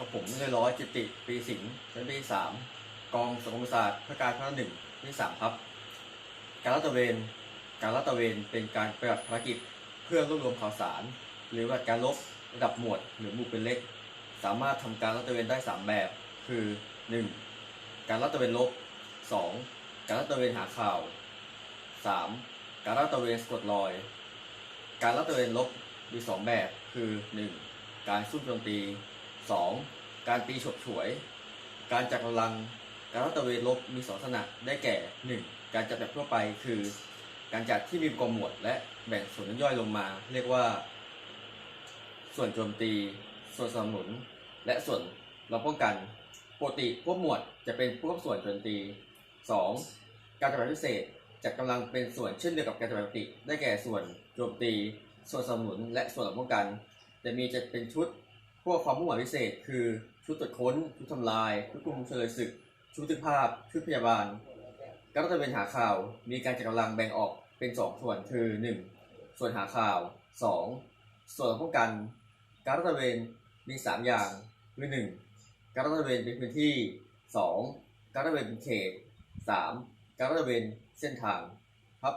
กับผมเลยร้อยจิติปีสิงห์ชั้นปีสามกองสังคมศาสตร์พื่อการพัฒนาหนึ่งที่สามครับ การลาดตระเวน การลาดตระเวนเป็นการปฏิบัติภารกิจเพื่อรวบรวมข่าวสาร หรือว่าการลบระดับหมวดหรือหมู่เป็นเล็ก สามารถทำการลาดตระเวนได้ 3 แบบ คือ 1. การลาดตระเวนลบ 2. การลาดตระเวนหาข่าว 3. การลาดตระเวนสะกดรอย การลาดตระเวนลบมี 2 แบบ คือ 1. การซุ่มโจมตี 2. การตีฉกฉวย การจัดกำลัง การลาดตเวนลบมีสองลักษณะได้แก่ 1. การจัดแบบทั่วไปคือ การจัดที่มีกองหมวด และแบ่งส่วนย่อยลงมา เรียกว่า ส่วนโจมตี ส่วนสนับสนุน และส่วนเราป้องกันปกติพวกหมวดจะเป็นพวกส่วนโจมตี 2. การจัดแบบพิเศษจัดกำลังเป็นส่วนเช่นเดียวกับการจัดแบบปกติ ได้แก่ส่วนโจมตี ส่วนสนับสนุน และส่วนเราป้องกันแต่มีจะเป็นชุด พวกความมุ่งหมายพิเศษ คือชุดตรวจค้น ชุดทำลาย ชุดคุมเฉลยศึก ชุดทึกภาพ ชุดพยาบาลการตระเวนหาข่าวมีการจัดกำลังแบ่งออกเป็นสองส่วนคือ 1. ส่วนหาข่าว 2. ส่วนป้องกัน การตระเวนมี 3 อย่างคือ 1. การตระเวนเป็นพื้นที่ 2. การตระเวนเป็นเขต 3. การตระเวนเส้นทางครับ